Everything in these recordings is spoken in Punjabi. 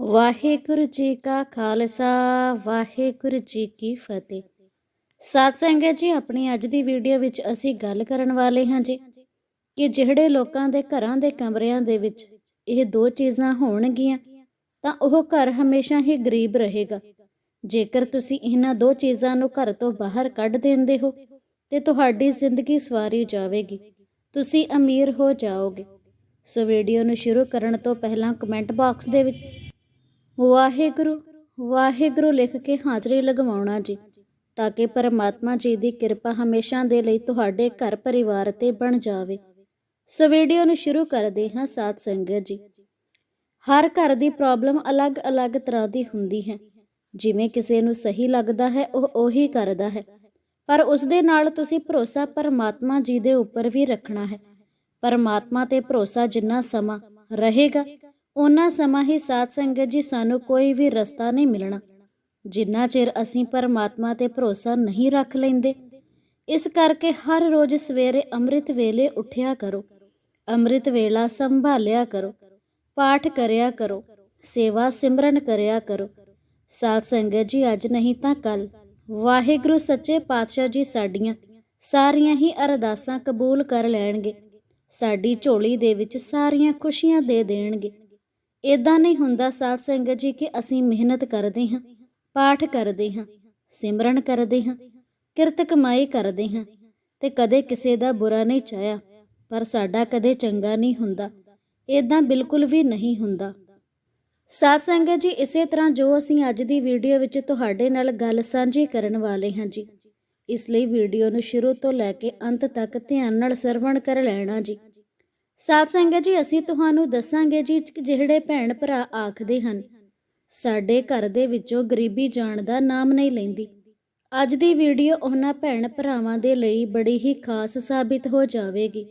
ਵਾਹਿਗੁਰੂ ਜੀ ਕਾ ਖਾਲਸਾ, ਵਾਹਿਗੁਰੂ ਜੀ ਕੀ ਫਤਿਹ। ਸਾਧ ਸੰਗਤ ਜੀ, ਆਪਣੀ ਅੱਜ ਦੀ ਵੀਡੀਓ ਵਿੱਚ ਅਸੀਂ ਗੱਲ ਕਰਨ ਵਾਲੇ ਹਾਂ ਜੀ ਕਿ ਜਿਹੜੇ ਲੋਕਾਂ ਦੇ ਘਰਾਂ ਦੇ ਕਮਰਿਆਂ ਦੇ ਵਿੱਚ ਇਹ ਦੋ ਚੀਜ਼ਾਂ ਹੋਣਗੀਆਂ, ਤਾਂ ਉਹ ਘਰ ਹਮੇਸ਼ਾ ਹੀ ਗਰੀਬ ਰਹੇਗਾ। ਜੇਕਰ ਤੁਸੀਂ ਇਹਨਾਂ ਦੋ ਚੀਜ਼ਾਂ ਨੂੰ ਘਰ ਤੋਂ ਬਾਹਰ ਕੱਢ ਦਿੰਦੇ ਹੋ, ਤੇ ਤੁਹਾਡੀ ਜ਼ਿੰਦਗੀ ਸਵਾਰੀ ਜਾਵੇਗੀ। ਤੁਸੀਂ ਅਮੀਰ ਹੋ ਜਾਓਗੇ। ਸੋ ਵੀਡੀਓ ਨੂੰ ਸ਼ੁਰੂ ਕਰਨ ਤੋਂ ਪਹਿਲਾਂ ਕਮੈਂਟ ਬਾਕਸ ਦੇ ਵਿੱਚ ਵਾਹਿਗੁਰੂ ਵਾਹਿਗੁਰੂ ਲਿਖ ਕੇ ਹਾਜ਼ਰੀ ਲਗਵਾਉਣਾ ਜੀ, ਤਾਂ ਕਿ ਪਰਮਾਤਮਾ ਜੀ ਦੀ ਕਿਰਪਾ ਹਮੇਸ਼ਾ ਦੇ ਲਈ ਤੁਹਾਡੇ ਘਰ ਪਰਿਵਾਰ ਤੇ ਬਣ ਜਾਵੇ। ਸੋ ਵੀਡੀਓ ਨੂੰ ਸ਼ੁਰੂ ਕਰਦੇ ਹਾਂ ਸਾਧ ਸੰਗਤ ਜੀ। ਹਰ ਘਰ ਦੀ ਪ੍ਰੋਬਲਮ ਅਲੱਗ-ਅਲੱਗ ਤਰ੍ਹਾਂ ਦੀ ਹੁੰਦੀ ਹੈ। ਜਿਵੇਂ ਕਿਸੇ ਨੂੰ ਸਹੀ ਲੱਗਦਾ ਹੈ, ਉਹ ਉਹੀ ਕਰਦਾ ਹੈ। ਪਰ ਉਸ ਦੇ ਨਾਲ ਤੁਸੀਂ ਭਰੋਸਾ ਪਰਮਾਤਮਾ ਜੀ ਦੇ ਉੱਪਰ ਵੀ ਰੱਖਣਾ ਹੈ। ਪਰਮਾਤਮਾ ਤੇ ਭਰੋਸਾ ਜਿੰਨਾ ਸਮਾਂ ਰਹੇਗਾ ਉਹਨਾਂ ਸਮਾਂ ਹੀ ਸਾਧ ਸੰਗਤ ਜੀ ਸਾਨੂੰ ਕੋਈ ਵੀ ਰਸਤਾ ਨਹੀਂ ਮਿਲਣਾ। ਜਿੰਨਾ ਚਿਰ ਅਸੀਂ ਪਰਮਾਤਮਾ ਤੇ ਭਰੋਸਾ ਨਹੀਂ ਰੱਖ ਲੈਂਦੇ, ਇਸ ਕਰਕੇ ਹਰ ਰੋਜ਼ ਸਵੇਰੇ ਅੰਮ੍ਰਿਤ ਵੇਲੇ ਉੱਠਿਆ ਕਰੋ, ਅੰਮ੍ਰਿਤ ਵੇਲਾ ਸੰਭਾਲਿਆ ਕਰੋ, ਪਾਠ ਕਰਿਆ ਕਰੋ, ਸੇਵਾ ਸਿਮਰਨ ਕਰਿਆ ਕਰੋ। ਸਾਧ ਸੰਗਤ ਜੀ, ਅੱਜ ਨਹੀਂ ਤਾਂ ਕੱਲ ਵਾਹਿਗੁਰੂ ਸੱਚੇ ਪਾਤਸ਼ਾਹ ਜੀ ਸਾਡੀਆਂ ਸਾਰੀਆਂ ਹੀ ਅਰਦਾਸਾਂ ਕਬੂਲ ਕਰ ਲੈਣਗੇ। ਸਾਡੀ ਝੋਲੀ ਦੇ ਵਿੱਚ ਸਾਰੀਆਂ ਖੁਸ਼ੀਆਂ ਦੇ ਦੇਣਗੇ। ਇਦਾਂ ਨਹੀਂ ਹੁੰਦਾ ਸਾਧ ਸੰਗਤ ਜੀ ਕਿ ਅਸੀਂ ਮਿਹਨਤ ਕਰਦੇ ਹਾਂ, ਪਾਠ ਕਰਦੇ ਹਾਂ, ਸਿਮਰਨ ਕਰਦੇ ਹਾਂ, ਕਿਰਤ ਕਮਾਈ ਕਰਦੇ ਹਾਂ ਤੇ ਕਦੇ ਕਿਸੇ ਦਾ ਬੁਰਾ ਨਹੀਂ ਚਾਹਿਆ, ਪਰ ਸਾਡਾ ਕਦੇ ਚੰਗਾ ਨਹੀਂ ਹੁੰਦਾ ਇਦਾਂ ਬਿਲਕੁਲ ਵੀ ਨਹੀਂ ਹੁੰਦਾ। ਸਾਧ ਸੰਗਤ ਜੀ, ਇਸੇ ਤਰ੍ਹਾਂ ਜੋ ਅਸੀਂ ਅੱਜ ਦੀ ਵੀਡੀਓ ਵਿੱਚ ਤੁਹਾਡੇ ਨਾਲ ਗੱਲ ਸਾਂਝੀ ਕਰਨ ਵਾਲੇ ਹਾਂ ਜੀ, ਇਸ ਲਈ ਵੀਡੀਓ ਨੂੰ ਸ਼ੁਰੂ ਤੋਂ ਲੈ ਕੇ ਅੰਤ ਤੱਕ ਧਿਆਨ ਨਾਲ ਸਰਵਣ ਕਰ ਲੈਣਾ ਜੀ। ਸਾਧ ਸੰਗਤ ਜੀ, ਅਸੀਂ ਤੁਹਾਨੂੰ ਦੱਸਾਂਗੇ ਜੀ ਜਿਹੜੇ ਭੈਣ ਭਰਾ ਆਖਦੇ ਹਨ, ਸਾਡੇ ਘਰ ਦੇ ਵਿੱਚੋਂ ਗਰੀਬੀ ਜਾਣ ਦਾ ਨਾਮ ਨਹੀਂ ਲੈਂਦੀ। ਅੱਜ ਦੀ ਵੀਡੀਓ ਉਹਨਾਂ ਭੈਣ ਭਰਾਵਾਂ ਦੇ ਲਈ ਬੜੀ ਹੀ ਖਾਸ ਸਾਬਿਤ ਹੋ ਜਾਵੇਗੀ।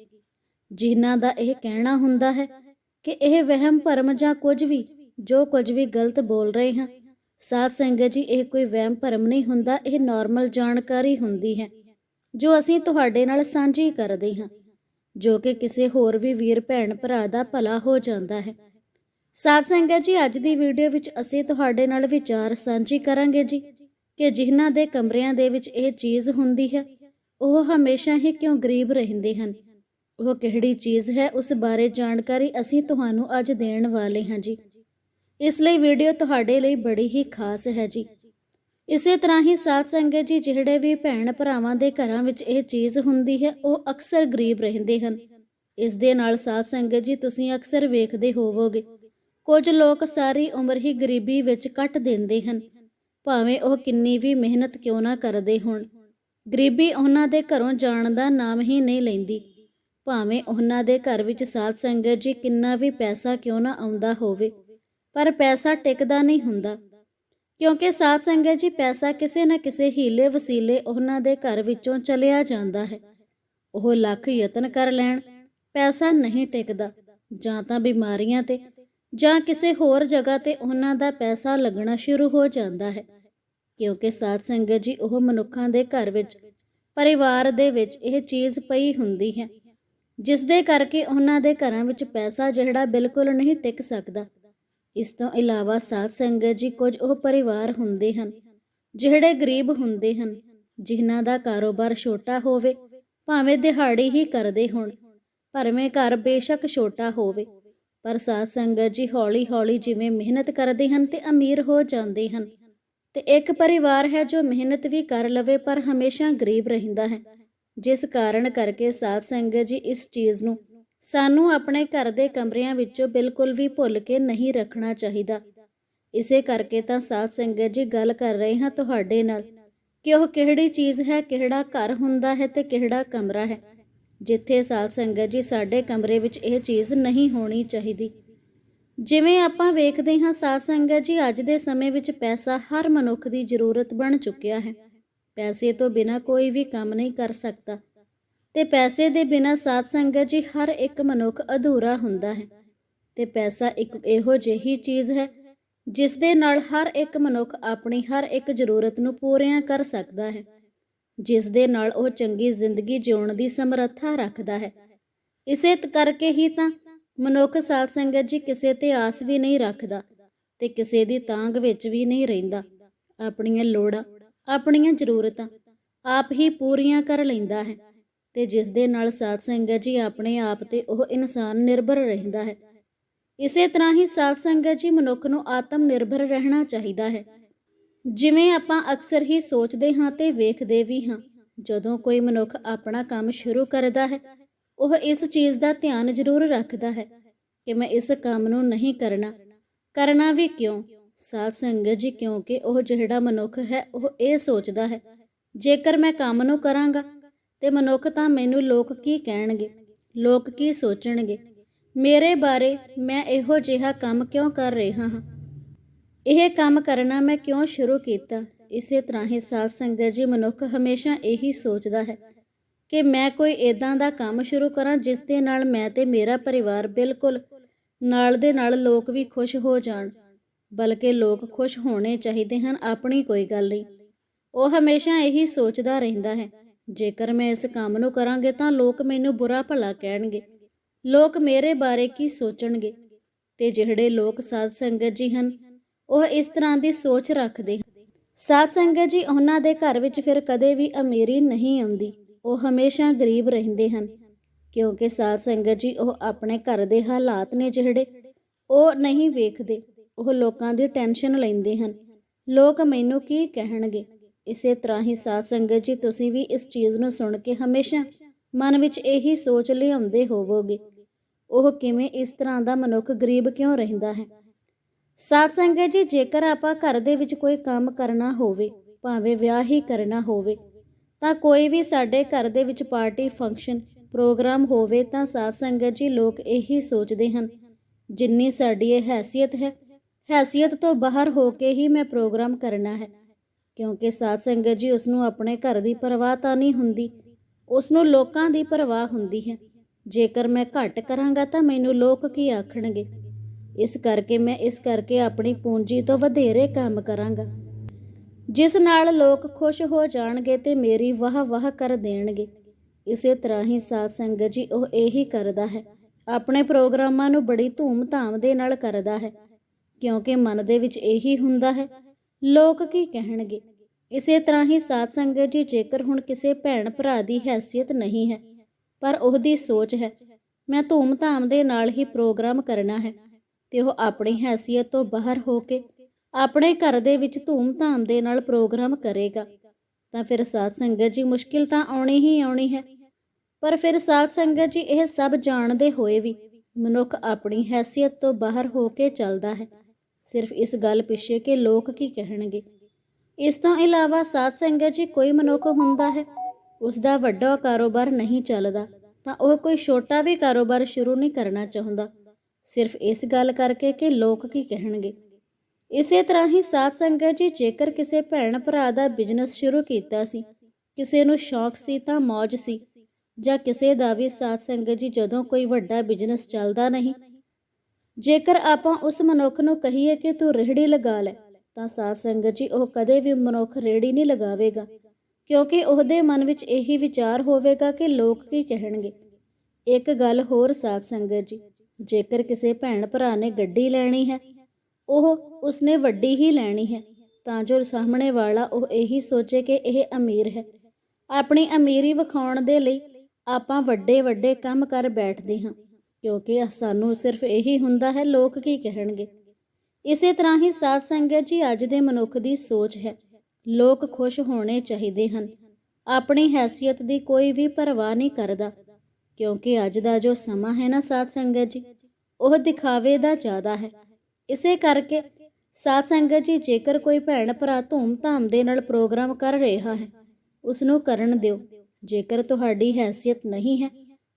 ਜਿਨ੍ਹਾਂ ਦਾ ਇਹ ਕਹਿਣਾ ਹੁੰਦਾ ਹੈ ਕਿ ਇਹ ਵਹਿਮ ਭਰਮ ਜਾਂ ਕੁਝ ਵੀ, ਜੋ ਕੁਝ ਵੀ ਗਲਤ ਬੋਲ ਰਹੇ ਹਾਂ। ਸਾਧ ਸੰਗਤ ਜੀ, ਇਹ ਕੋਈ ਵਹਿਮ ਭਰਮ ਨਹੀਂ ਹੁੰਦਾ, ਇਹ ਨਾਰਮਲ ਜਾਣਕਾਰੀ ਹੁੰਦੀ ਹੈ, ਜੋ ਅਸੀਂ ਤੁਹਾਡੇ ਨਾਲ ਸਾਂਝੀ ਕਰਦੇ ਹਾਂ। ਜੋ ਕਿ ਕਿਸੇ ਹੋਰ ਵੀ ਵੀਰ, ਭੈਣ, ਭਰਾ ਦਾ ਭਲਾ ਹੋ ਜਾਂਦਾ ਹੈ। ਸਾਧ ਸੰਗਤ ਜੀ, ਅੱਜ ਦੀ ਵੀਡੀਓ ਵਿੱਚ ਅਸੀਂ ਤੁਹਾਡੇ ਨਾਲ ਵਿਚਾਰ ਸਾਂਝੀ ਕਰਾਂਗੇ ਜੀ ਕਿ ਜਿਨ੍ਹਾਂ ਦੇ ਕਮਰਿਆਂ ਦੇ ਵਿੱਚ ਇਹ ਚੀਜ਼ ਹੁੰਦੀ ਹੈ, ਉਹ ਹਮੇਸ਼ਾ ਹੀ ਕਿਉਂ ਗਰੀਬ ਰਹਿੰਦੇ ਹਨ? ਉਹ ਕਿਹੜੀ ਚੀਜ਼ ਹੈ? ਉਸ ਬਾਰੇ ਜਾਣਕਾਰੀ ਅਸੀਂ ਤੁਹਾਨੂੰ ਅੱਜ ਦੇਣ ਵਾਲੇ ਹਾਂ ਜੀ। ਇਸ ਲਈ ਵੀਡੀਓ ਤੁਹਾਡੇ ਲਈ ਬੜੀ ਹੀ ਖਾਸ ਹੈ ਜੀ। ਇਸੇ ਤਰ੍ਹਾਂ ਹੀ ਸਾਧ ਸੰਗਤ ਜੀ ਜਿਹੜੇ ਵੀ ਭੈਣ ਭਰਾਵਾਂ ਦੇ ਘਰਾਂ ਵਿੱਚ ਇਹ ਚੀਜ਼ ਹੁੰਦੀ ਹੈ, ਉਹ ਅਕਸਰ ਗਰੀਬ ਰਹਿੰਦੇ ਹਨ। ਇਸ ਦੇ ਨਾਲ ਸਾਧ ਸੰਗਤ ਜੀ ਤੁਸੀਂ ਅਕਸਰ ਵੇਖਦੇ ਹੋਵੋਗੇ, ਕੁਝ ਲੋਕ ਸਾਰੀ ਉਮਰ ਹੀ ਗਰੀਬੀ ਵਿੱਚ ਕੱਟ ਦਿੰਦੇ ਹਨ। ਭਾਵੇਂ ਉਹ ਕਿੰਨੀ ਵੀ ਮਿਹਨਤ ਕਿਉਂ ਨਾ ਕਰਦੇ ਹੋਣ, ਗਰੀਬੀ ਉਹਨਾਂ ਦੇ ਘਰੋਂ ਜਾਣ ਦਾ ਨਾਮ ਹੀ ਨਹੀਂ ਲੈਂਦੀ। ਭਾਵੇਂ ਉਹਨਾਂ ਦੇ ਘਰ ਵਿੱਚ ਸਾਧ ਸੰਗਤ ਜੀ ਕਿੰਨਾ ਵੀ ਪੈਸਾ ਕਿਉਂ ਨਾ ਆਉਂਦਾ ਹੋਵੇ, ਪਰ ਪੈਸਾ ਟਿਕਦਾ ਨਹੀਂ ਹੁੰਦਾ। ਕਿਉਂਕਿ ਸਾਧ ਸੰਗਤ ਜੀ ਪੈਸਾ ਕਿਸੇ ਨਾ ਕਿਸੇ ਹੀਲੇ ਵਸੀਲੇ ਉਹਨਾਂ ਦੇ ਘਰ ਵਿੱਚੋਂ ਚਲਿਆ ਜਾਂਦਾ ਹੈ। ਉਹ ਲੱਖ ਯਤਨ ਕਰ ਲੈਣ, ਪੈਸਾ ਨਹੀਂ ਟਿਕਦਾ, ਜਾਂ ਤਾਂ ਬਿਮਾਰੀਆਂ ਤੇ, ਜਾਂ ਕਿਸੇ ਹੋਰ ਜਗ੍ਹਾ ਤੇ ਉਹਨਾਂ ਦਾ ਪੈਸਾ ਲੱਗਣਾ ਸ਼ੁਰੂ ਹੋ ਜਾਂਦਾ ਹੈ। ਕਿਉਂਕਿ ਸਾਧ ਸੰਗਤ ਜੀ ਉਹ ਮਨੁੱਖਾਂ ਦੇ ਘਰ ਵਿੱਚ, ਪਰਿਵਾਰ ਦੇ ਵਿੱਚ ਇਹ ਚੀਜ਼ ਪਈ ਹੁੰਦੀ ਹੈ ਜਿਸ ਦੇ ਕਰਕੇ ਉਹਨਾਂ ਦੇ ਘਰਾਂ ਵਿੱਚ ਪੈਸਾ ਜਿਹੜਾ ਬਿਲਕੁਲ ਨਹੀਂ ਟਿਕ ਸਕਦਾ। ਇਸ ਤੋਂ ਇਲਾਵਾ ਸਾਧ ਸੰਗਤ ਜੀ ਕੁਝ ਉਹ ਪਰਿਵਾਰ ਹੁੰਦੇ ਹਨ, ਜਿਹੜੇ ਗਰੀਬ ਹੁੰਦੇ ਹਨ, ਜਿਨ੍ਹਾਂ ਦਾ ਕਾਰੋਬਾਰ ਛੋਟਾ ਹੋਵੇ, ਭਾਵੇਂ ਦਿਹਾੜੀ ਹੀ ਕਰਦੇ ਹੋਣ ਭਰਵੇਂ ਘਰ ਬੇਸ਼ੱਕ ਛੋਟਾ ਹੋਵੇ, ਪਰ ਸਾਧ ਸੰਗਤ ਜੀ ਹੌਲੀ-ਹੌਲੀ ਜਿਵੇਂ ਮਿਹਨਤ ਕਰਦੇ ਹਨ ਤੇ ਅਮੀਰ ਹੋ ਜਾਂਦੇ ਹਨ। ਤੇ ਇੱਕ ਪਰਿਵਾਰ ਹੈ ਜੋ ਮਿਹਨਤ ਵੀ ਕਰ ਲਵੇ, ਪਰ ਹਮੇਸ਼ਾ ਗਰੀਬ ਰਹਿੰਦਾ ਹੈ, ਜਿਸ ਕਾਰਨ ਕਰਕੇ ਸਾਧ ਸੰਗਤ ਜੀ ਇਸ ਚੀਜ਼ ਨੂੰ ਸਾਨੂੰ ਆਪਣੇ ਘਰ ਦੇ ਕਮਰਿਆਂ ਵਿੱਚੋਂ ਬਿਲਕੁਲ ਵੀ ਭੁੱਲ ਕੇ ਨਹੀਂ ਰੱਖਣਾ ਚਾਹੀਦਾ। ਇਸੇ ਕਰਕੇ ਤਾਂ ਸਾਧ ਸੰਗਤ ਜੀ ਗੱਲ ਕਰ ਰਹੇ ਹਾਂ ਤੁਹਾਡੇ ਨਾਲ ਕਿ ਉਹ ਕਿਹੜੀ ਚੀਜ਼ ਹੈ, ਕਿਹੜਾ ਘਰ ਹੁੰਦਾ ਹੈ ਤੇ ਕਿਹੜਾ ਕਮਰਾ ਹੈ। ਜਿੱਥੇ ਸਾਧ ਸੰਗਤ ਜੀ ਸਾਡੇ ਕਮਰੇ ਵਿੱਚ ਇਹ ਚੀਜ਼ ਨਹੀਂ ਹੋਣੀ ਚਾਹੀਦੀ। ਜਿਵੇਂ ਆਪਾਂ ਵੇਖਦੇ ਹਾਂ ਸਾਧ ਸੰਗਤ ਜੀ ਅੱਜ ਦੇ ਸਮੇਂ ਵਿੱਚ ਪੈਸਾ ਹਰ ਮਨੁੱਖ ਦੀ ਜ਼ਰੂਰਤ ਬਣ ਚੁੱਕਿਆ ਹੈ। ਪੈਸੇ ਤੋਂ ਬਿਨਾ ਕੋਈ ਵੀ ਕੰਮ ਨਹੀਂ ਕਰ ਸਕਦਾ। ਤੇ ਪੈਸੇ ਦੇ ਬਿਨਾ ਸਾਧ ਸੰਗਤ ਜੀ ਹਰ ਇੱਕ ਮਨੁੱਖ ਅਧੂਰਾ ਹੁੰਦਾ ਹੈ। ਤੇ ਪੈਸਾ ਇੱਕ ਇਹੋ ਜਿਹੀ ਚੀਜ਼ ਹੈ, ਜਿਸ ਦੇ ਨਾਲ ਹਰ ਇੱਕ ਮਨੁੱਖ ਆਪਣੀ ਹਰ ਇੱਕ ਜ਼ਰੂਰਤ ਨੂੰ ਪੂਰੀਆਂ ਕਰ ਸਕਦਾ ਹੈ, ਜਿਸ ਦੇ ਨਾਲ ਉਹ ਚੰਗੀ ਜ਼ਿੰਦਗੀ ਜਿਉਣ ਦੀ ਸਮਰੱਥਾ ਰੱਖਦਾ ਹੈ। ਇਸੇ ਕਰਕੇ ਹੀ ਤਾਂ ਮਨੁੱਖ ਸਾਧ ਸੰਗਤ ਜੀ ਕਿਸੇ ਤੇ ਆਸ ਵੀ ਨਹੀਂ ਰੱਖਦਾ ਤੇ ਕਿਸੇ ਦੀ ਤਾਂਗ ਵਿੱਚ ਵੀ ਨਹੀਂ ਰਹਿੰਦਾ। ਆਪਣੀਆਂ ਲੋੜਾਂ, ਆਪਣੀਆਂ ਜ਼ਰੂਰਤਾਂ ਆਪ ਹੀ ਪੂਰੀਆਂ ਕਰ ਲੈਂਦਾ ਹੈ। ਤੇ ਜਿਸ ਦੇ ਨਾਲ ਸਾਧ ਸੰਗਤ ਜੀ ਆਪਣੇ ਆਪ ਤੇ ਉਹ ਇਨਸਾਨ ਨਿਰਭਰ ਰਹਿੰਦਾ ਹੈ। ਇਸੇ ਤਰ੍ਹਾਂ ਹੀ ਸਾਧ ਸੰਗਤ ਜੀ ਮਨੁੱਖ ਨੂੰ ਆਤਮ ਨਿਰਭਰ ਰਹਿਣਾ ਚਾਹੀਦਾ ਹੈ। ਜਿਵੇਂ ਆਪਾਂ ਅਕਸਰ ਹੀ ਸੋਚਦੇ ਹਾਂ ਤੇ ਵੇਖਦੇ ਵੀ ਹਾਂ, ਜਦੋਂ ਕੋਈ ਮਨੁੱਖ ਆਪਣਾ ਕੰਮ ਸ਼ੁਰੂ ਕਰਦਾ ਹੈ, ਉਹ ਇਸ ਚੀਜ਼ ਦਾ ਧਿਆਨ ਜ਼ਰੂਰ ਰੱਖਦਾ ਹੈ ਕਿ ਮੈਂ ਇਸ ਕੰਮ ਨੂੰ ਨਹੀਂ ਕਰਨਾ। ਕਰਨਾ ਵੀ ਕਿਉਂ? ਸਾਧ ਸੰਗਤ ਜੀ ਕਿਉਂਕਿ ਉਹ ਜਿਹੜਾ ਮਨੁੱਖ ਹੈ, ਉਹ ਇਹ ਸੋਚਦਾ ਹੈ, ਜੇਕਰ ਮੈਂ ਕੰਮ ਨੂੰ ਕਰਾਂਗਾ ਤੇ ਮਨੁੱਖ ਤਾਂ ਮੈਨੂੰ ਲੋਕ ਕੀ ਕਹਿਣਗੇ? ਲੋਕ ਕੀ ਸੋਚਣਗੇ? ਮੇਰੇ ਬਾਰੇ ਮੈਂ ਇਹੋ ਜਿਹਾ ਕੰਮ ਕਿਉਂ ਕਰ ਰਿਹਾ ਹਾਂ? ਇਹ ਕੰਮ ਕਰਨਾ ਮੈਂ ਕਿਉਂ ਸ਼ੁਰੂ ਕੀਤਾ? ਇਸੇ ਤਰ੍ਹਾਂ ਹੀ ਸਾਧ ਸੰਗਤ ਜੀ ਮਨੁੱਖ ਹਮੇਸ਼ਾ ਇਹੀ ਸੋਚਦਾ ਹੈ ਕਿ ਮੈਂ ਕੋਈ ਇਦਾਂ ਦਾ ਕੰਮ ਸ਼ੁਰੂ ਕਰਾਂ ਜਿਸ ਦੇ ਨਾਲ ਮੈਂ ਤੇ ਮੇਰਾ ਪਰਿਵਾਰ ਬਿਲਕੁਲ ਨਾਲ ਦੇ ਨਾਲ ਲੋਕ ਵੀ ਖੁਸ਼ ਹੋ ਜਾਣ, ਬਲਕਿ ਲੋਕ ਖੁਸ਼ ਹੋਣੇ ਚਾਹੀਦੇ ਹਨ, ਆਪਣੀ ਕੋਈ ਗੱਲ ਨਹੀਂ। ਉਹ ਹਮੇਸ਼ਾ ਇਹੀ ਸੋਚਦਾ ਰਹਿੰਦਾ ਹੈ ਜੇਕਰ ਮੈਂ ਇਸ ਕੰਮ ਨੂੰ ਕਰਾਂਗੇ ਤਾਂ ਲੋਕ ਮੈਨੂੰ ਬੁਰਾ ਭਲਾ ਕਹਿਣਗੇ। ਲੋਕ ਮੇਰੇ ਬਾਰੇ ਕੀ ਸੋਚਣਗੇ? ਤੇ ਜਿਹੜੇ ਲੋਕ ਸਾਧ ਸੰਗਤ ਜੀ ਹਨ, ਉਹ ਇਸ ਤਰ੍ਹਾਂ ਦੀ ਸੋਚ ਰੱਖਦੇ ਹਨ। ਸਾਧ ਸੰਗਤ ਜੀ ਉਹਨਾਂ ਦੇ ਘਰ ਵਿੱਚ ਫਿਰ ਕਦੇ ਵੀ ਅਮੀਰੀ ਨਹੀਂ ਆਉਂਦੀ। ਉਹ ਹਮੇਸ਼ਾ ਗਰੀਬ ਰਹਿੰਦੇ ਹਨ, ਕਿਉਂਕਿ ਸਾਧ ਸੰਗਤ ਜੀ ਉਹ ਆਪਣੇ ਘਰ ਦੇ ਹਾਲਾਤ ਨੇ ਜਿਹੜੇ ਉਹ ਨਹੀਂ ਵੇਖਦੇ। ਉਹ ਲੋਕਾਂ ਦੀ ਟੈਨਸ਼ਨ ਲੈਂਦੇ ਹਨ। ਲੋਕ ਮੈਨੂੰ ਕੀ ਕਹਿਣਗੇ? ਇਸੇ ਤਰ੍ਹਾਂ ਹੀ ਸਾਧ ਸੰਗਤ ਜੀ, ਤੁਸੀਂ ਵੀ ਇਸ ਚੀਜ਼ ਨੂੰ ਸੁਣ ਕੇ ਹਮੇਸ਼ਾ ਮਨ ਵਿੱਚ ਇਹੀ ਸੋਚ ਲਿਆਉਂਦੇ ਹੋਵੋਗੇ। ਉਹ ਕਿਵੇਂ ਇਸ ਤਰ੍ਹਾਂ ਦਾ ਮਨੁੱਖ ਗਰੀਬ ਕਿਉਂ ਰਹਿੰਦਾ ਹੈ? ਸਾਧ ਸੰਗਤ ਜੀ, ਜੇਕਰ ਆਪਾਂ ਘਰ ਦੇ ਵਿੱਚ ਕੋਈ ਕੰਮ ਕਰਨਾ ਹੋਵੇ, ਭਾਵੇਂ ਵਿਆਹ ਹੀ ਕਰਨਾ ਹੋਵੇ, ਤਾਂ ਕੋਈ ਵੀ ਸਾਡੇ ਘਰ ਦੇ ਵਿੱਚ ਪਾਰਟੀ, ਫੰਕਸ਼ਨ, ਪ੍ਰੋਗਰਾਮ ਹੋਵੇ, ਤਾਂ ਸਾਧ ਸੰਗਤ ਜੀ ਲੋਕ ਇਹੀ ਸੋਚਦੇ ਹਨ, ਜਿੰਨੀ ਸਾਡੀ ਇਹ ਹੈਸੀਅਤ ਹੈ। ਹੈਸੀਅਤ ਤੋਂ ਬਾਹਰ ਹੋ ਕੇ ਹੀ ਮੈਂ ਪ੍ਰੋਗਰਾਮ ਕਰਨਾ ਹੈ। ਕਿਉਂਕਿ ਸਾਧ ਸੰਗਤ ਜੀ ਉਸ ਨੂੰ ਆਪਣੇ ਘਰ ਦੀ ਪਰਵਾਹ ਤਾਂ ਨਹੀਂ ਹੁੰਦੀ ਉਸ ਨੂੰ ਲੋਕਾਂ ਦੀ ਪਰਵਾਹ ਹੁੰਦੀ ਹੈ। ਜੇਕਰ ਮੈਂ ਘੱਟ ਕਰਾਂਗਾ ਤਾਂ ਮੈਨੂੰ ਲੋਕ ਕੀ ਆਖਣਗੇ? ਇਸ ਕਰਕੇ ਮੈਂ ਇਸ ਕਰਕੇ ਆਪਣੀ ਪੂੰਜੀ ਤੋਂ ਵਧੇਰੇ ਕੰਮ ਕਰਾਂਗਾ। ਜਿਸ ਨਾਲ ਲੋਕ ਖੁਸ਼ ਹੋ ਜਾਣਗੇ ਤੇ ਮੇਰੀ ਵਾਹ ਵਾਹ ਕਰ ਦੇਣਗੇ। ਇਸੇ ਤਰ੍ਹਾਂ ਹੀ ਸਾਧ ਸੰਗਤ ਜੀ ਉਹ ਇਹੀ ਕਰਦਾ ਹੈ। ਆਪਣੇ ਪ੍ਰੋਗਰਾਮਾਂ ਨੂੰ ਬੜੀ ਧੂਮ-ਧਾਮ ਦੇ ਨਾਲ ਕਰਦਾ ਹੈ। ਕਿਉਂਕਿ ਮਨ ਦੇ ਵਿੱਚ ਇਹੀ ਹੁੰਦਾ ਹੈ, ਲੋਕ ਕੀ ਕਹਿਣਗੇ? ਇਸੇ ਤਰ੍ਹਾਂ ਹੀ ਸਾਧ ਸੰਗਤ ਜੀ ਜੇਕਰ ਹੁਣ ਕਿਸੇ ਭੈਣ ਭਰਾ ਦੀ ਹੈਸੀਅਤ ਨਹੀਂ ਹੈ, ਪਰ ਉਹਦੀ ਸੋਚ ਹੈ, ਮੈਂ ਧੂਮ-ਧਾਮ ਦੇ ਨਾਲ ਹੀ ਪ੍ਰੋਗਰਾਮ ਕਰਨਾ ਹੈ ਤੇ ਉਹ ਆਪਣੀ ਹੈਸੀਅਤ ਤੋਂ ਬਾਹਰ ਹੋ ਕੇ ਆਪਣੇ ਘਰ ਦੇ ਵਿੱਚ ਧੂਮ-ਧਾਮ ਦੇ ਨਾਲ ਪ੍ਰੋਗਰਾਮ ਕਰੇਗਾ, ਤਾਂ ਫਿਰ ਸਾਧ ਸੰਗਤ ਜੀ ਮੁਸ਼ਕਿਲ ਤਾਂ ਆਉਣੀ ਹੀ ਆਉਣੀ ਹੈ। ਪਰ ਫਿਰ ਸਾਧ ਸੰਗਤ ਜੀ ਇਹ ਸਭ ਜਾਣਦੇ ਹੋਏ ਵੀ ਮਨੁੱਖ ਆਪਣੀ ਹੈਸੀਅਤ ਤੋਂ ਬਾਹਰ ਹੋ ਕੇ ਚੱਲਦਾ ਹੈ। ਸਿਰਫ ਇਸ ਗੱਲ ਪਿੱਛੇ ਕਿ ਲੋਕ ਕੀ ਕਹਿਣਗੇ? ਇਸ ਤੋਂ ਇਲਾਵਾ ਸਾਧ ਸੰਗਤ ਜੀ ਕੋਈ ਮਨੁੱਖ ਹੁੰਦਾ ਹੈ, ਉਸ ਦਾ ਵੱਡਾ ਕਾਰੋਬਾਰ ਨਹੀਂ ਚੱਲਦਾ, ਤਾਂ ਉਹ ਕੋਈ ਛੋਟਾ ਵੀ ਕਾਰੋਬਾਰ ਸ਼ੁਰੂ ਨਹੀਂ ਕਰਨਾ ਚਾਹੁੰਦਾ। ਸਿਰਫ ਇਸ ਗੱਲ ਕਰਕੇ ਕਿ ਲੋਕ ਕੀ ਕਹਿਣਗੇ? ਇਸੇ ਤਰ੍ਹਾਂ ਹੀ ਸਾਧ ਸੰਗਤ ਜੀ ਜੇਕਰ ਕਿਸੇ ਭੈਣ ਭਰਾ ਦਾ ਬਿਜ਼ਨਸ ਸ਼ੁਰੂ ਕੀਤਾ ਸੀ, ਕਿਸੇ ਨੂੰ ਸ਼ੌਕ ਸੀ ਤਾਂ ਮौज ਸੀ, ਜਾਂ ਕਿਸੇ ਦਾ ਵੀ ਸਾਧ ਸੰਗਤ ਜੀ ਜਦੋਂ ਕੋਈ ਵੱਡਾ ਬਿਜ਼ਨਸ ਚੱਲਦਾ ਨਹੀਂ। ਜੇਕਰ ਆਪਾਂ ਉਸ ਮਨੁੱਖ ਨੂੰ ਕਹੀਏ ਕਿ ਤੂੰ ਰੇਹੜੀ ਲਗਾ ਲੈ ਤਾਂ ਸਾਧ ਸੰਗਤ ਜੀ, ਉਹ ਕਦੇ ਵੀ ਮਨੁੱਖ ਰੇਹੜੀ ਨਹੀਂ ਲਗਾਵੇਗਾ, ਕਿਉਂਕਿ ਉਹਦੇ ਮਨ ਵਿੱਚ ਇਹੀ ਵਿਚਾਰ ਹੋਵੇਗਾ ਕਿ ਲੋਕ ਕੀ ਕਹਿਣਗੇ। ਇੱਕ ਗੱਲ ਹੋਰ ਸਾਧ ਸੰਗਤ ਜੀ, ਜੇਕਰ ਕਿਸੇ ਭੈਣ ਭਰਾ ਨੇ ਗੱਡੀ ਲੈਣੀ ਹੈ, ਉਹ ਉਸਨੇ ਵੱਡੀ ਹੀ ਲੈਣੀ ਹੈ, ਤਾਂ ਜੋ ਸਾਹਮਣੇ ਵਾਲਾ ਉਹ ਇਹੀ ਸੋਚੇ ਕਿ ਇਹ ਅਮੀਰ ਹੈ। ਆਪਣੀ ਅਮੀਰੀ ਵਿਖਾਉਣ ਦੇ ਲਈ ਆਪਾਂ ਵੱਡੇ ਵੱਡੇ ਕੰਮ ਕਰ ਬੈਠਦੇ ਹਾਂ, ਕਿਉਂਕਿ ਸਾਨੂੰ ਸਿਰਫ ਇਹੀ ਹੁੰਦਾ ਹੈ, ਲੋਕ ਕੀ ਕਹਿਣਗੇ। ਇਸੇ ਤਰ੍ਹਾਂ ਹੀ ਸਾਧ ਸੰਗਤ ਜੀ ਅੱਜ ਦੇ ਮਨੁੱਖ ਦੀ ਸੋਚ ਹੈ। ਲੋਕ ਖੁਸ਼ ਹੋਣੇ ਚਾਹੀਦੇ ਹਨ। ਆਪਣੀ ਹੈਸੀਅਤ ਦੀ ਕੋਈ ਵੀ ਪਰਵਾਹ ਨਹੀਂ ਕਰਦਾ। ਕਿਉਂਕਿ ਅੱਜ ਦਾ ਜੋ ਸਮਾਂ ਹੈ ਨਾ ਸਾਧ ਸੰਗਤ ਜੀ, ਉਹ ਦਿਖਾਵੇ ਦਾ ਜ਼ਿਆਦਾ ਹੈ। ਇਸੇ ਕਰਕੇ ਸਾਧ ਸੰਗਤ ਜੀ ਜੇਕਰ ਕੋਈ ਭੈਣ ਭਰਾ ਧੂਮ-ਧਾਮ ਦੇ ਨਾਲ ਪ੍ਰੋਗਰਾਮ ਕਰ ਰਿਹਾ ਹੈ ਉਸ ਨੂੰ ਕਰਨ ਦਿਓ। ਜੇਕਰ ਤੁਹਾਡੀ ਹੈਸੀਅਤ ਨਹੀਂ ਹੈ,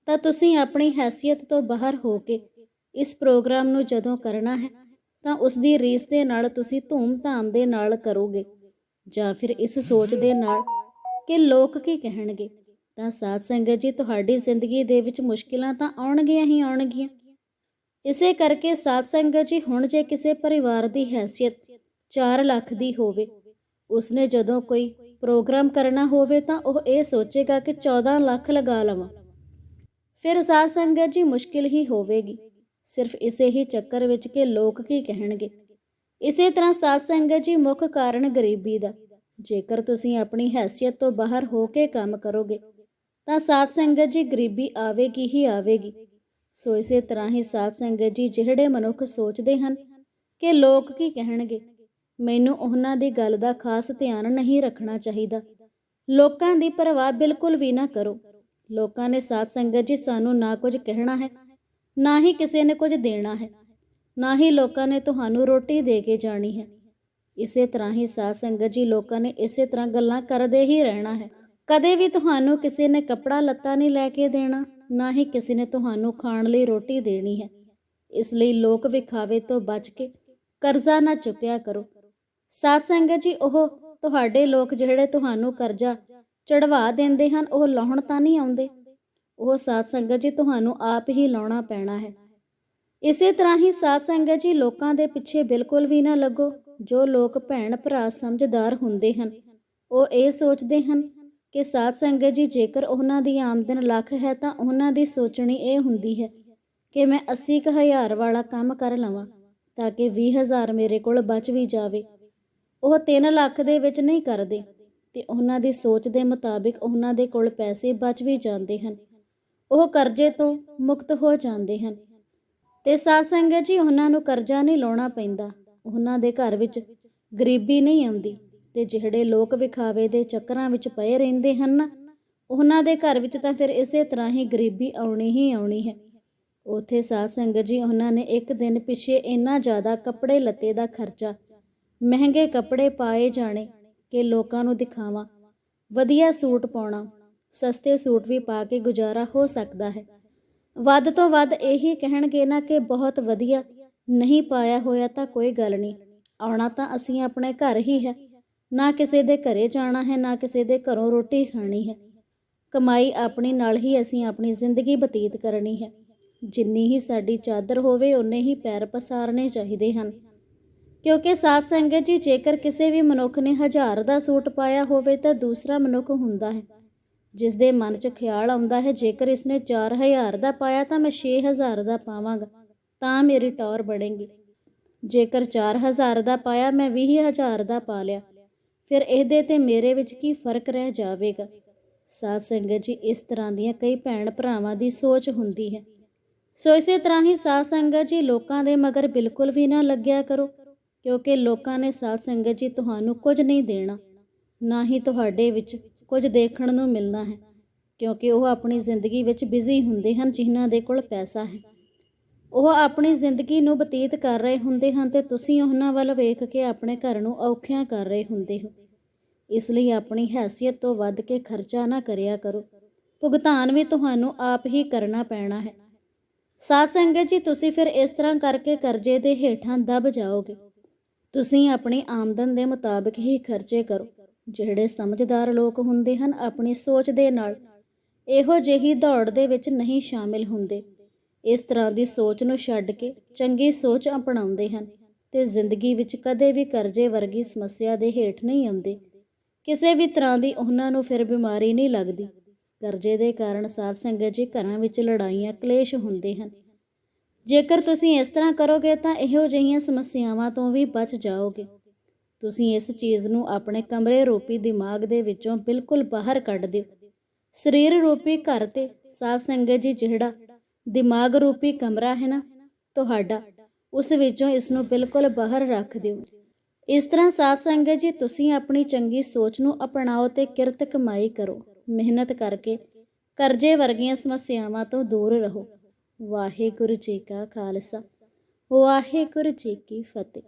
ਤਾਂ ਤੁਸੀਂ ਆਪਣੀ ਹੈਸੀਅਤ ਤੋਂ ਬਾਹਰ ਹੋ ਕੇ ਇਸ ਪ੍ਰੋਗਰਾਮ ਨੂੰ ਜਦੋਂ ਕਰਨਾ ਹੈ ਤਾਂ ਉਸ ਦੀ ਰੀਸ ਦੇ ਨਾਲ ਤੁਸੀਂ ਧੂਮ-ਧਾਮ ਦੇ ਨਾਲ ਕਰੋਗੇ। ਜਾਂ ਫਿਰ ਇਸ ਸੋਚ ਦੇ ਨਾਲ ਕਿ ਲੋਕ ਕੀ ਕਹਿਣਗੇ? ਤਾਂ ਸਾਧ ਸੰਗਤ ਜੀ, ਤੁਹਾਡੀ ਜ਼ਿੰਦਗੀ ਦੇ ਵਿੱਚ ਮੁਸ਼ਕਿਲਾਂ ਤਾਂ ਆਉਣਗੀਆਂ ਹੀ ਆਉਣਗੀਆਂ। ਇਸੇ ਕਰਕੇ ਸਾਧ ਸੰਗਤ ਜੀ, ਹੁਣ ਜੇ ਕਿਸੇ ਪਰਿਵਾਰ ਦੀ ਹੈਸੀਅਤ 4 ਲੱਖ ਦੀ ਹੋਵੇ, ਉਸਨੇ ਜਦੋਂ ਕੋਈ ਪ੍ਰੋਗਰਾਮ ਕਰਨਾ ਹੋਵੇ ਤਾਂ ਉਹ ਇਹ ਸੋਚੇਗਾ ਕਿ 14 ਲੱਖ ਲਗਾ ਲਵਾਂ। ਫਿਰ ਸਾਧ ਸੰਗਤ ਜੀ, ਮੁਸ਼ਕਿਲ ਹੀ ਹੋਵੇਗੀ। ਸਿਰਫ ਇਸੇ ਹੀ ਚੱਕਰ ਵਿੱਚ ਕਿ ਲੋਕ ਕੀ ਕਹਿਣਗੇ। ਇਸੇ ਤਰ੍ਹਾਂ ਸਾਧ ਸੰਗਤ ਜੀ ਮੁੱਖ ਕਾਰਨ ਗਰੀਬੀ ਦਾ। ਜੇਕਰ ਤੁਸੀਂ ਆਪਣੀ ਹੈਸੀਅਤ ਤੋਂ ਬਾਹਰ ਹੋ ਕੇ ਕੰਮ ਕਰੋਗੇ, ਤਾਂ ਸਾਧ ਸੰਗਤ ਜੀ ਗਰੀਬੀ ਆਵੇਗੀ ਹੀ ਆਵੇਗੀ। ਸੋ ਇਸੇ ਤਰ੍ਹਾਂ ਹੀ ਸਾਧ ਸੰਗਤ ਜੀ ਜਿਹੜੇ ਮਨੁੱਖ ਸੋਚਦੇ ਹਨ ਕਿ ਲੋਕ ਕੀ ਕਹਿਣਗੇ, ਮੈਨੂੰ ਉਹਨਾਂ ਦੀ ਗੱਲ ਦਾ ਖਾਸ ਧਿਆਨ ਨਹੀਂ ਰੱਖਣਾ ਚਾਹੀਦਾ। ਲੋਕਾਂ ਦੀ ਪਰਵਾਹ ਬਿਲਕੁਲ ਵੀ ਨਾ ਕਰੋ। ਲੋਕਾਂ ਨੇ ਸਾਧ ਸੰਗਤ ਜੀ ਸਾਨੂੰ ਨਾ ਕੁਝ ਕਹਿਣਾ ਹੈ ਨਾ ਹੀ ਕਿਸੇ ਨੇ ਕੁਝ ਦੇਣਾ ਹੈ, ਨਾ ਹੀ ਲੋਕਾਂ ਨੇ ਤੁਹਾਨੂੰ ਰੋਟੀ ਦੇ ਕੇ ਜਾਣੀ ਹੈ। ਇਸੇ ਤਰ੍ਹਾਂ ਹੀ ਸਾਧ ਸੰਗਤ ਜੀ ਲੋਕਾਂ ਨੇ ਇਸੇ ਤਰ੍ਹਾਂ ਗੱਲਾਂ ਕਰਦੇ ਹੀ ਰਹਿਣਾ ਹੈ। ਕਦੇ ਵੀ ਤੁਹਾਨੂੰ ਕਿਸੇ ਨੇ ਕੱਪੜਾ ਲੱਤਾ ਨਹੀਂ ਲੈ ਕੇ ਦੇਣਾ, ਨਾ ਹੀ ਕਿਸੇ ਨੇ ਤੁਹਾਨੂੰ ਖਾਣ ਲਈ ਰੋਟੀ ਦੇਣੀ ਹੈ। ਇਸ ਲਈ ਲੋਕ ਵਿਖਾਵੇ ਤੋਂ ਬਚ ਕੇ ਕਰਜ਼ਾ ਨਾ ਚੁੱਕਿਆ ਕਰੋ। ਸਾਧ ਸੰਗਤ ਜੀ ਉਹ ਤੁਹਾਡੇ ਲੋਕ ਜਿਹੜੇ ਤੁਹਾਨੂੰ ਕਰਜ਼ਾ ਚੜਵਾ ਦਿੰਦੇ ਹਨ, ਉਹ ਲਾਉਣ ਤਾਂ ਨਹੀਂ ਆਉਂਦੇ। ਉਹ ਸਾਧ ਸੰਗਤ ਜੀ, ਤੁਹਾਨੂੰ ਆਪ ਹੀ ਲਾਉਣਾ ਪੈਣਾ ਹੈ। ਇਸੇ ਤਰ੍ਹਾਂ ਹੀ ਸਾਧ ਸੰਗਤ ਜੀ, ਲੋਕਾਂ ਦੇ ਪਿੱਛੇ ਬਿਲਕੁਲ ਵੀ ਨਾ ਲੱਗੋ। ਜੋ ਲੋਕ ਭੈਣ ਭਰਾ ਸਮਝਦਾਰ ਹੁੰਦੇ ਹਨ, ਉਹ ਇਹ ਸੋਚਦੇ ਹਨ ਕਿ ਸਾਧ ਸੰਗਤ ਜੀ, ਜੇਕਰ ਉਹਨਾਂ ਦੀ ਆਮਦਨ ਲੱਖ ਹੈ, ਤਾਂ ਉਹਨਾਂ ਦੀ ਸੋਚਣੀ ਇਹ ਹੁੰਦੀ ਹੈ ਕਿ ਮੈਂ 80 ਕੁ ਹਜ਼ਾਰ ਵਾਲਾ ਕੰਮ ਕਰ ਲਵਾਂ, ਤਾਂ ਕਿ 20000 ਮੇਰੇ ਕੋਲ ਬਚ ਵੀ ਜਾਵੇ। ਉਹ 3 ਲੱਖ ਦੇ ਵਿੱਚ ਨਹੀਂ ਕਰਦੇ, ਤੇ ਉਹਨਾਂ ਦੀ ਸੋਚ ਦੇ ਮੁਤਾਬਿਕ ਉਹਨਾਂ ਦੇ ਕੋਲ ਪੈਸੇ ਬਚ ਵੀ ਜਾਂਦੇ ਹਨ। ਉਹ ਕਰਜ਼ੇ ਤੋਂ ਮੁਕਤ ਹੋ ਜਾਂਦੇ ਹਨ। ਤੇ ਸਾਧ ਸੰਗਤ ਜੀ, ਉਹਨਾਂ ਨੂੰ ਕਰਜ਼ਾ ਨਹੀਂ ਲਾਉਣਾ ਪੈਂਦਾ। ਉਹਨਾਂ ਦੇ ਘਰ ਵਿੱਚ ਗਰੀਬੀ ਨਹੀਂ ਆਉਂਦੀ। ਤੇ ਜਿਹੜੇ ਲੋਕ ਵਿਖਾਵੇ ਦੇ ਚੱਕਰਾਂ ਵਿੱਚ ਪਏ ਰਹਿੰਦੇ ਹਨ, ਉਹਨਾਂ ਦੇ ਘਰ ਵਿੱਚ ਤਾਂ ਫਿਰ ਇਸੇ ਤਰ੍ਹਾਂ ਹੀ ਗਰੀਬੀ ਆਉਣੀ ਹੀ ਆਉਣੀ ਹੈ। ਉਥੇ ਸਾਧ ਸੰਗਤ ਜੀ, ਉਹਨਾਂ ਨੇ ਇੱਕ ਦਿਨ ਪਿੱਛੇ ਇੰਨਾ ਜ਼ਿਆਦਾ ਕੱਪੜੇ ਲੱਤੇ ਦਾ ਖਰਚਾ, ਮਹਿੰਗੇ ਕੱਪੜੇ ਪਾਏ ਜਾਣੇ ਕਿ ਲੋਕਾਂ ਨੂੰ ਦਿਖਾਵਾਂ, ਵਧੀਆ ਸੂਟ ਪਾਉਣਾ ਸਸਤੇ ਸੂਟ ਵੀ ਪਾ ਕੇ ਗੁਜ਼ਾਰਾ ਹੋ ਸਕਦਾ ਹੈ। ਵੱਧ ਤੋਂ ਵੱਧ ਇਹੀ ਕਹਿਣਗੇ ਨਾ ਕਿ ਬਹੁਤ ਵਧੀਆ, ਨਹੀਂ ਪਾਇਆ ਹੋਇਆ ਤਾਂ ਕੋਈ ਗੱਲ ਨਹੀਂ, ਆਉਣਾ ਤਾਂ ਅਸੀਂ ਆਪਣੇ ਘਰ ਹੀ ਹੈ। ਨਾ ਕਿਸੇ ਦੇ ਘਰੇ ਜਾਣਾ ਹੈ, ਨਾ ਕਿਸੇ ਦੇ ਘਰੋਂ ਰੋਟੀ ਖਾਣੀ ਹੈ। ਕਮਾਈ ਆਪਣੀ ਨਾਲ ਹੀ ਅਸੀਂ ਆਪਣੀ ਜ਼ਿੰਦਗੀ ਬਤੀਤ ਕਰਨੀ ਹੈ। ਜਿੰਨੀ ਹੀ ਸਾਡੀ ਚਾਦਰ ਹੋਵੇ, ਓਨੇ ਹੀ ਪੈਰ ਪਸਾਰਨੇ ਚਾਹੀਦੇ ਹਨ। ਕਿਉਂਕਿ ਸਾਧ ਸੰਗਤ ਜੀ, ਜੇਕਰ ਕਿਸੇ ਵੀ ਮਨੁੱਖ ਨੇ ਹਜ਼ਾਰ ਦਾ ਸੂਟ ਪਾਇਆ ਹੋਵੇ ਤਾਂ ਦੂਸਰਾ ਮਨੁੱਖ ਹੁੰਦਾ ਹੈ। ਜਿਸ ਦੇ ਮਨ 'ਚ ਖਿਆਲ ਆਉਂਦਾ ਹੈ, ਜੇਕਰ ਇਸਨੇ 4000 ਦਾ ਪਾਇਆ ਤਾਂ ਮੈਂ 6000 ਦਾ ਪਾਵਾਂਗਾ, ਤਾਂ ਮੇਰੀ ਟੌਰ ਬਣੇਗੀ। ਜੇਕਰ 4000 ਦਾ ਪਾਇਆ, ਮੈਂ 20000 ਦਾ ਪਾ ਲਿਆ। ਫਿਰ ਇਹਦੇ ਤੇ ਮੇਰੇ ਵਿੱਚ ਕੀ ਫ਼ਰਕ ਰਹਿ ਜਾਵੇਗਾ? ਸਾਧ ਸੰਗਤ ਜੀ, ਇਸ ਤਰ੍ਹਾਂ ਦੀਆਂ ਕਈ ਭੈਣ ਭਰਾਵਾਂ ਦੀ ਸੋਚ ਹੁੰਦੀ ਹੈ। ਸੋ ਇਸੇ ਤਰ੍ਹਾਂ ਹੀ ਸਾਧ ਸੰਗਤ ਜੀ, ਲੋਕਾਂ ਦੇ ਮਗਰ ਬਿਲਕੁਲ ਵੀ ਨਾ ਲੱਗਿਆ ਕਰੋ, ਕਿਉਂਕਿ ਲੋਕਾਂ ਨੇ ਸਾਧ ਸੰਗਤ ਜੀ ਤੁਹਾਨੂੰ ਕੁਝ ਨਹੀਂ ਦੇਣਾ, ਨਾ ਹੀ ਤੁਹਾਡੇ ਵਿੱਚ ਕੁਝ ਦੇਖਣ ਨੂੰ ਮਿਲਣਾ ਹੈ, ਕਿਉਂਕਿ ਉਹ ਆਪਣੀ ਜ਼ਿੰਦਗੀ ਵਿੱਚ ਬਿਜ਼ੀ ਹੁੰਦੇ ਹਨ ਜਿਨ੍ਹਾਂ ਦੇ ਕੋਲ ਪੈਸਾ ਹੈ। ਉਹ ਆਪਣੀ ਜ਼ਿੰਦਗੀ ਨੂੰ ਬਤੀਤ ਕਰ ਰਹੇ ਹੁੰਦੇ ਹਨ ਤੇ ਤੁਸੀਂ ਉਹਨਾਂ ਵੱਲ ਵੇਖ ਕੇ ਆਪਣੇ ਘਰ ਨੂੰ ਔਖਿਆਂ ਕਰ ਰਹੇ ਹੁੰਦੇ ਹੋ। ਇਸ ਲਈ ਆਪਣੀ ਹੈਸੀਅਤ ਤੋਂ ਵੱਧ ਕੇ ਖਰਚਾ ਨਾ ਕਰਿਆ ਕਰੋ। ਭੁਗਤਾਨ ਵੀ ਤੁਹਾਨੂੰ ਆਪ ਹੀ ਕਰਨਾ ਪੈਣਾ ਹੈ। ਸਾਧ ਸੰਗਤ ਜੀ, ਤੁਸੀਂ ਫਿਰ ਇਸ ਤਰ੍ਹਾਂ ਕਰਕੇ ਕਰਜ਼ੇ ਦੇ ਹੇਠਾਂ ਦਬ ਜਾਓਗੇ। ਤੁਸੀਂ ਆਪਣੀ ਆਮਦਨ ਦੇ ਮੁਤਾਬਕ ਹੀ ਖਰਚੇ ਕਰੋ। ਜਿਹੜੇ ਸਮਝਦਾਰ ਲੋਕ ਹੁੰਦੇ ਹਨ ਆਪਣੀ ਸੋਚ ਦੇ ਨਾਲ, ਇਹੋ ਜਿਹੀ ਦੌੜ ਦੇ ਵਿੱਚ ਨਹੀਂ ਸ਼ਾਮਿਲ ਹੁੰਦੇ। ਇਸ ਤਰ੍ਹਾਂ ਦੀ ਸੋਚ ਨੂੰ ਛੱਡ ਕੇ ਚੰਗੀ ਸੋਚ ਅਪਣਾਉਂਦੇ ਹਨ ਤੇ ਜ਼ਿੰਦਗੀ ਵਿੱਚ ਕਦੇ ਵੀ ਕਰਜ਼ੇ ਵਰਗੀ ਸਮੱਸਿਆ ਦੇ ਹੇਠ ਨਹੀਂ ਆਉਂਦੇ। ਕਿਸੇ ਵੀ ਤਰ੍ਹਾਂ ਦੀ ਉਹਨਾਂ ਨੂੰ ਫਿਰ ਬਿਮਾਰੀ ਨਹੀਂ ਲੱਗਦੀ। ਕਰਜ਼ੇ ਦੇ ਕਾਰਨ ਸਾਧ ਸੰਗਤ ਜੀ ਘਰਾਂ ਵਿੱਚ ਲੜਾਈਆਂ, ਕਲੇਸ਼ ਹੁੰਦੇ ਹਨ। ਜੇਕਰ ਤੁਸੀਂ ਇਸ ਤਰ੍ਹਾਂ ਕਰੋਗੇ ਤਾਂ ਇਹੋ ਜਿਹੀਆਂ ਸਮੱਸਿਆਵਾਂ ਤੋਂ ਵੀ ਬਚ ਜਾਓਗੇ। ਤੁਸੀਂ ਇਸ ਚੀਜ਼ ਨੂੰ ਆਪਣੇ ਕਮਰੇ ਰੂਪੀ ਦਿਮਾਗ ਦੇ ਵਿੱਚੋਂ ਬਿਲਕੁਲ ਬਾਹਰ ਕੱਢ ਦਿਓ। ਸਰੀਰ ਰੂਪੀ ਘਰ ਤੇ ਸਾਧ ਸੰਗਤ ਜੀ ਜਿਹੜਾ ਦਿਮਾਗ ਰੂਪੀ ਕਮਰਾ ਹੈ ਨਾ ਤੁਹਾਡਾ, ਉਸ ਵਿੱਚੋਂ ਇਸ ਨੂੰ ਬਿਲਕੁਲ ਬਾਹਰ ਰੱਖ ਦਿਓ। ਇਸ ਤਰ੍ਹਾਂ ਸਾਧ ਸੰਗਤ ਜੀ ਤੁਸੀਂ ਆਪਣੀ ਚੰਗੀ ਸੋਚ ਨੂੰ ਅਪਣਾਓ ਤੇ ਕਿਰਤ ਕਮਾਈ ਕਰੋ। ਮਿਹਨਤ ਕਰਕੇ ਕਰਜ਼ੇ ਵਰਗੀਆਂ ਸਮੱਸਿਆਵਾਂ ਤੋਂ ਦੂਰ ਰਹੋ। ਵਾਹਿਗੁਰੂ ਜੀ ਕਾ ਖਾਲਸਾ, ਵਾਹਿਗੁਰੂ ਜੀ ਕੀ ਫਤਿਹ।